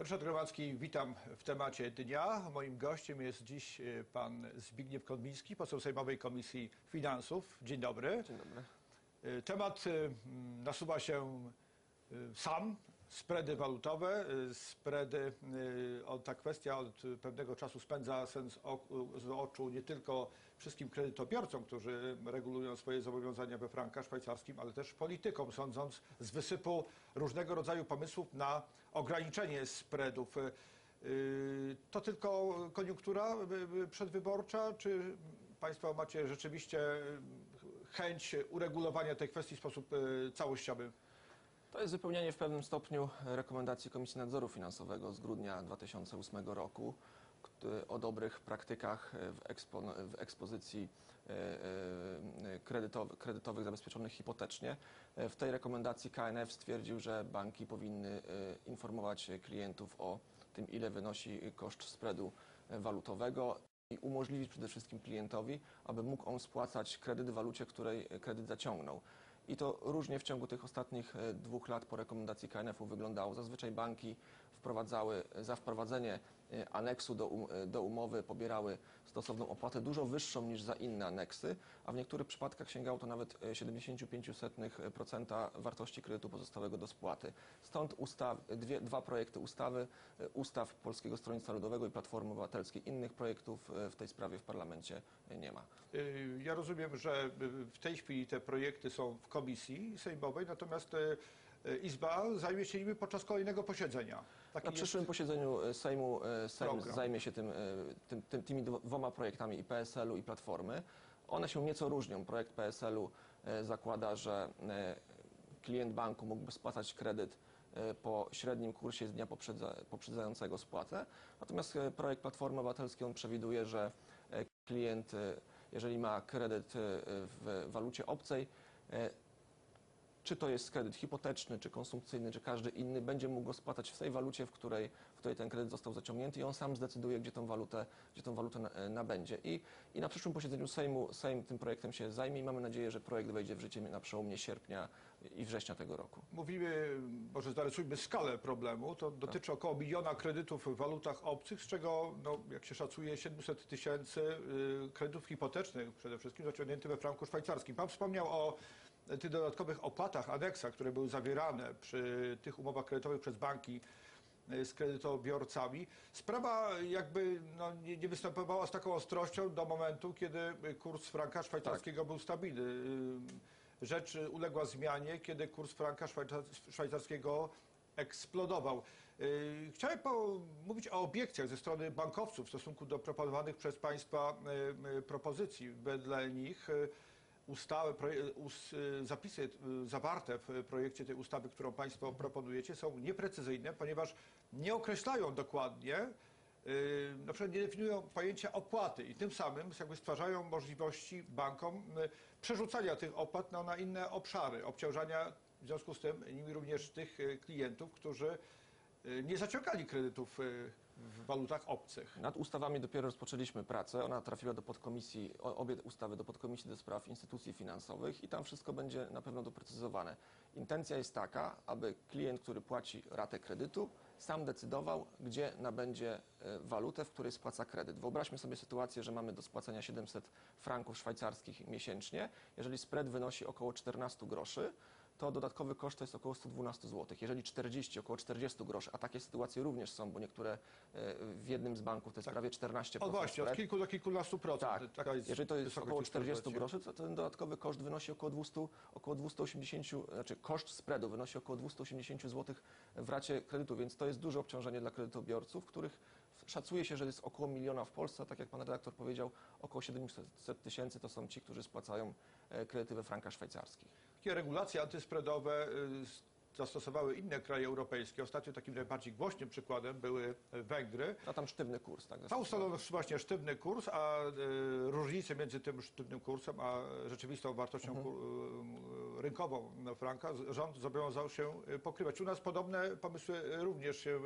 Ryszard Gromacki, witam w temacie dnia. Moim gościem jest dziś e, pan Zbigniew Konwiński, poseł Sejmowej Komisji Finansów. Dzień dobry. Dzień dobry. E, Temat e, nasuwa się sam. Spready walutowe, e, spready, o, ta kwestia od pewnego czasu spędza sens z oczu nie tylko wszystkim kredytobiorcom, którzy regulują swoje zobowiązania we frankach szwajcarskim, ale też politykom, sądząc z wysypu różnego rodzaju pomysłów na ograniczenie spreadów. Y, To tylko koniunktura y, y, przedwyborcza, czy Państwo macie rzeczywiście y, chęć uregulowania tej kwestii w sposób y, całościowy? To jest wypełnienie w pewnym stopniu rekomendacji Komisji Nadzoru Finansowego z grudnia 2008 roku o dobrych praktykach w, ekspon- w ekspozycji e, e, kredytow- kredytowych zabezpieczonych hipotecznie. E, W tej rekomendacji KNF stwierdził, że banki powinny e, informować klientów o tym, ile wynosi koszt spreadu e, walutowego i umożliwić przede wszystkim klientowi, aby mógł on spłacać kredyt w walucie, której kredyt zaciągnął. I to różnie w ciągu tych ostatnich e, dwóch lat po rekomendacji KNF-u wyglądało. Zazwyczaj banki wprowadzały za wprowadzenie e, aneksu do, um, e, do umowy pobierały stosowną opłatę dużo wyższą niż za inne aneksy, a w niektórych przypadkach sięgało to nawet e, 75% wartości kredytu pozostałego do spłaty. Stąd ustaw, dwie, dwa projekty ustawy, e, ustaw Polskiego Stronnictwa Ludowego i Platformy Obywatelskiej. Innych projektów e, w tej sprawie w parlamencie e, nie ma. Ja rozumiem, że w tej chwili te projekty są w komisji sejmowej, natomiast Izba zajmie się nimi podczas kolejnego posiedzenia. Taki Na jest- przyszłym posiedzeniu e, Sejmu e, Sejm program. zajmie się tym, e, tym, tym, tymi dwoma projektami i PSL-u i Platformy. One się nieco różnią. Projekt PSL-u e, zakłada, że e, klient banku mógłby spłacać kredyt e, po średnim kursie z dnia poprzedza, poprzedzającego spłatę. Natomiast e, projekt Platformy Obywatelskiej on przewiduje, że e, klient, e, jeżeli ma kredyt e, w walucie obcej, e, czy to jest kredyt hipoteczny, czy konsumpcyjny, czy każdy inny, będzie mógł go spłacać w tej walucie, w której, w której ten kredyt został zaciągnięty i on sam zdecyduje, gdzie tą walutę, gdzie tą walutę na- nabędzie. I, I na przyszłym posiedzeniu Sejmu Sejm tym projektem się zajmie i mamy nadzieję, że projekt wejdzie w życie na przełomie sierpnia i września tego roku. Mówimy, może zarysujmy skalę problemu. To dotyczy około miliona kredytów w walutach obcych, z czego, no, jak się szacuje, 700 tysięcy y, kredytów hipotecznych, przede wszystkim zaciągniętych we franku szwajcarskim. Pan wspomniał o tych dodatkowych opłatach, aneksach, które były zawierane przy tych umowach kredytowych przez banki y, z kredytobiorcami. Sprawa jakby no, nie, nie występowała z taką ostrością do momentu, kiedy kurs franka szwajcarskiego był stabilny. Y, Rzecz uległa zmianie, kiedy kurs franka szwajcar- szwajcarskiego eksplodował. Y, Chciałem mówić o obiekcjach ze strony bankowców w stosunku do proponowanych przez Państwa propozycji. Wedle nich y, ustawy, proje- us- y, zapisy y, zawarte w projekcie tej ustawy, którą Państwo proponujecie, są nieprecyzyjne, ponieważ nie określają dokładnie, na przykład nie definiują pojęcia opłaty i tym samym jakby stwarzają możliwości bankom przerzucania tych opłat no, na inne obszary, obciążania w związku z tym nimi również tych klientów, którzy nie zaciągali kredytów w walutach obcych. Nad ustawami dopiero rozpoczęliśmy pracę. Ona trafiła do podkomisji, obie ustawy do podkomisji do spraw instytucji finansowych i tam wszystko będzie na pewno doprecyzowane. Intencja jest taka, aby klient, który płaci ratę kredytu, sam decydował, gdzie nabędzie e, walutę, w której spłaca kredyt. Wyobraźmy sobie sytuację, że mamy do spłacenia 700 franków szwajcarskich miesięcznie. Jeżeli spread wynosi około 14 groszy, to dodatkowy koszt to jest około 112 zł. Jeżeli 40, około 40 groszy, a takie sytuacje również są, bo niektóre e, w jednym z banków to jest prawie 14%. O właśnie, od kilku do kilkunastu procent. Tak, jeżeli to jest około tych 40 spreadów. groszy, to ten dodatkowy koszt wynosi około 200, około 280, znaczy koszt spreadu wynosi około 280 zł w racie kredytu, więc to jest duże obciążenie dla kredytobiorców, których szacuje się, że jest około miliona w Polsce, tak jak pan redaktor powiedział, około 700 tysięcy to są ci, którzy spłacają e, kredyty we frankach szwajcarskich. Takie regulacje antyspreadowe y, zastosowały inne kraje europejskie. Ostatnio takim najbardziej głośnym przykładem były Węgry. A tam sztywny kurs, tak? Tam ustalono właśnie sztywny kurs, a y, różnicę między tym sztywnym kursem a rzeczywistą wartością Mhm. y, rynkową no, franka rząd zobowiązał się pokrywać. U nas podobne pomysły również się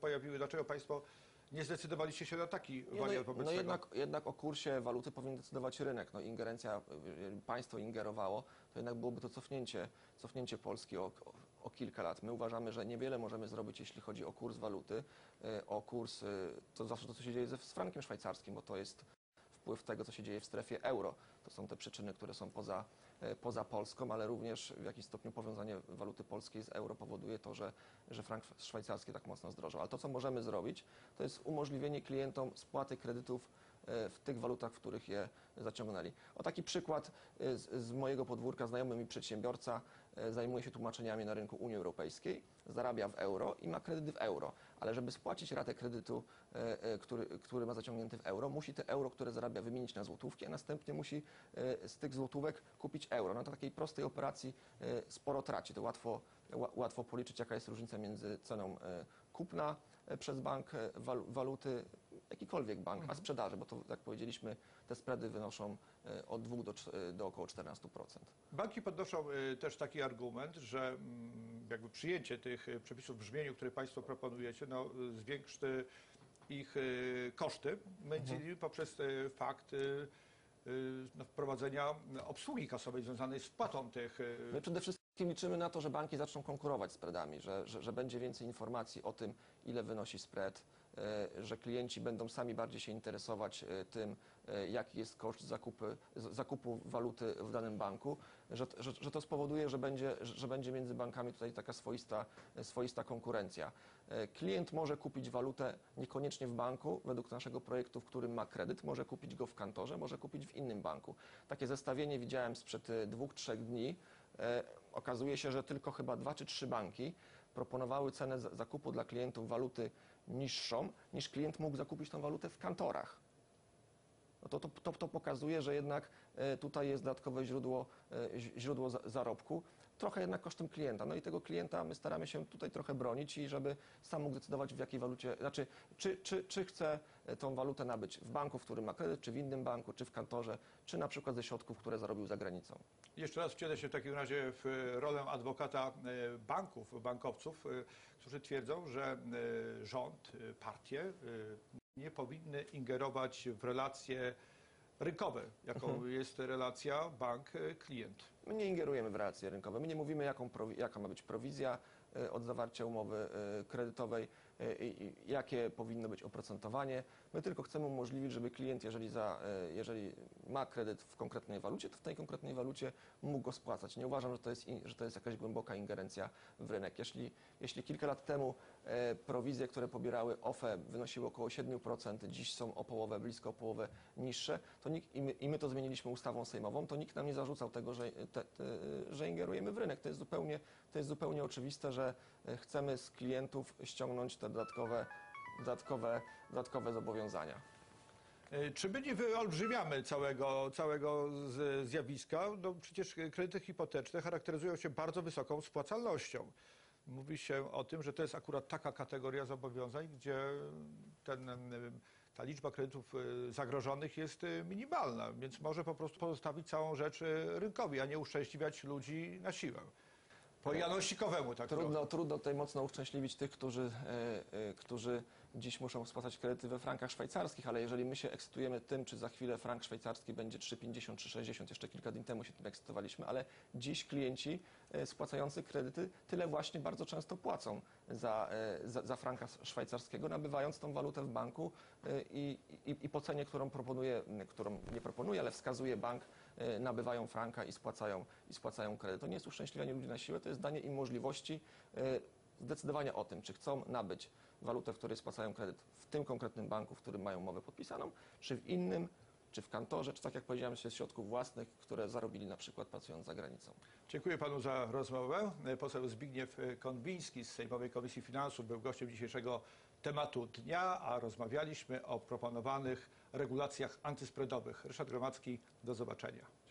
pojawiły. Dlaczego Państwo nie zdecydowaliście się na taki Nie, wariant no, wobec no tego? jednak, jednak o kursie waluty powinien decydować rynek. No, ingerencja, państwo ingerowało, to jednak byłoby to cofnięcie, cofnięcie Polski o, o kilka lat. My uważamy, że niewiele możemy zrobić, jeśli chodzi o kurs waluty, e, o kurs, e, to zawsze to, co się dzieje ze, z frankiem szwajcarskim, bo to jest wpływ tego, co się dzieje w strefie euro. To są te przyczyny, które są poza, poza Polską, ale również w jakimś stopniu powiązanie waluty polskiej z euro powoduje to, że, że frank szwajcarski tak mocno zdrożał. Ale to, co możemy zrobić, to jest umożliwienie klientom spłaty kredytów e, w tych walutach, w których je zaciągnęli. O taki przykład e, z, z mojego podwórka, znajomy mi przedsiębiorca e, zajmuje się tłumaczeniami na rynku Unii Europejskiej, zarabia w euro i ma kredyt w euro, ale żeby spłacić ratę kredytu, e, e, który, który ma zaciągnięty w euro, musi te euro, które zarabia, wymienić na złotówki, a następnie musi e, z tych złotówek kupić euro. No to takiej prostej operacji e, sporo traci. To łatwo, ła- łatwo policzyć, jaka jest różnica między ceną e, kupna e, przez bank e, wal- waluty, jakikolwiek bank, a sprzedaży, bo to, jak powiedzieliśmy, te spready wynoszą e, od 2 do, e, do około 14%. Banki podnoszą y, też taki argument, że mm, jakby przyjęcie tych przepisów w brzmieniu, które Państwo proponujecie, no, zwiększy ich koszty, między innymi poprzez fakt no, wprowadzenia obsługi kasowej związanej z wpłatą tych My przede wszystkim liczymy na to, że banki zaczną konkurować z spreadami, że, że, że będzie więcej informacji o tym, ile wynosi spread, e, że klienci będą sami bardziej się interesować e, tym, e, jaki jest koszt zakupy, zakupu waluty w danym banku, że, że, że to spowoduje, że będzie, że będzie między bankami tutaj taka swoista, swoista konkurencja. E, Klient może kupić walutę niekoniecznie w banku, według naszego projektu, w którym ma kredyt, może kupić go w kantorze, może kupić w innym banku. Takie zestawienie widziałem sprzed e, dwóch, trzech dni. E, Okazuje się, że tylko chyba dwa czy trzy banki proponowały cenę za- zakupu dla klientów waluty niższą, niż klient mógł zakupić tą walutę w kantorach. No to, to, to, to pokazuje, że jednak e, tutaj jest dodatkowe źródło, e, źródło za- zarobku, trochę jednak kosztem klienta. No i tego klienta my staramy się tutaj trochę bronić i żeby sam mógł decydować w jakiej walucie, znaczy czy, czy, czy chce e, tą walutę nabyć w banku, w którym ma kredyt, czy w innym banku, czy w kantorze, czy na przykład ze środków, które zarobił za granicą. Jeszcze raz wcielę się w takim razie w e, rolę adwokata e, banków, bankowców, którzy twierdzą, że rząd, partie nie powinny ingerować w relacje rynkowe, jaką jest relacja bank-klient. My nie ingerujemy w relacje rynkowe. My nie mówimy, jaką jaka ma być prowizja e, od zawarcia umowy e, kredytowej jakie powinno być oprocentowanie. My tylko chcemy umożliwić, żeby klient, jeżeli, za, e, jeżeli ma kredyt w konkretnej walucie, to w tej konkretnej walucie mógł go spłacać. Nie uważam, że to jest, że to jest jakaś głęboka ingerencja w rynek. Jeśli, jeśli kilka lat temu e, prowizje, które pobierały OFE wynosiły około 7%, dziś są o połowę, blisko o połowę niższe, to nikt, i, my, i my to zmieniliśmy ustawą sejmową, to nikt nam nie zarzucał tego, że, te, te, że ingerujemy w rynek. To jest, zupełnie, to jest zupełnie oczywiste, że e, chcemy z klientów ściągnąć te dodatkowe, dodatkowe, dodatkowe zobowiązania. E, Czy my nie wyolbrzymiamy całego, całego zjawiska? No przecież kredyty hipoteczne charakteryzują się bardzo wysoką spłacalnością. Mówi się o tym, że to jest akurat taka kategoria zobowiązań, gdzie ten, em, ta liczba kredytów e, zagrożonych jest e, minimalna, więc może po prostu pozostawić całą rzecz e, rynkowi, a nie uszczęśliwiać ludzi na siłę. Po janosikowemu tak. Trudno, trudno tutaj mocno uszczęśliwić tych, którzy, e, e, którzy dziś muszą spłacać kredyty we frankach szwajcarskich, ale jeżeli my się ekscytujemy tym, czy za chwilę frank szwajcarski będzie 3,50 czy 60, jeszcze kilka dni temu się tym ekscytowaliśmy, ale dziś klienci e, spłacający kredyty tyle właśnie bardzo często płacą za, e, za, za franka szwajcarskiego, nabywając tą walutę w banku e, i, i, i po cenie, którą proponuje, którą nie proponuje, ale wskazuje bank, nabywają franka i spłacają, i spłacają kredyt. To nie jest uszczęśliwianie ludzi na siłę, to jest danie im możliwości e, zdecydowania o tym, czy chcą nabyć walutę, w której spłacają kredyt w tym konkretnym banku, w którym mają umowę podpisaną, czy w innym, czy w kantorze, czy tak jak powiedziałem, ze środków własnych, które zarobili na przykład pracując za granicą. Dziękuję panu za rozmowę. Poseł Zbigniew Konwiński z Sejmowej Komisji Finansów był gościem dzisiejszego tematu dnia, a rozmawialiśmy o proponowanych regulacjach antyspreadowych. Ryszard Gromacki, do zobaczenia.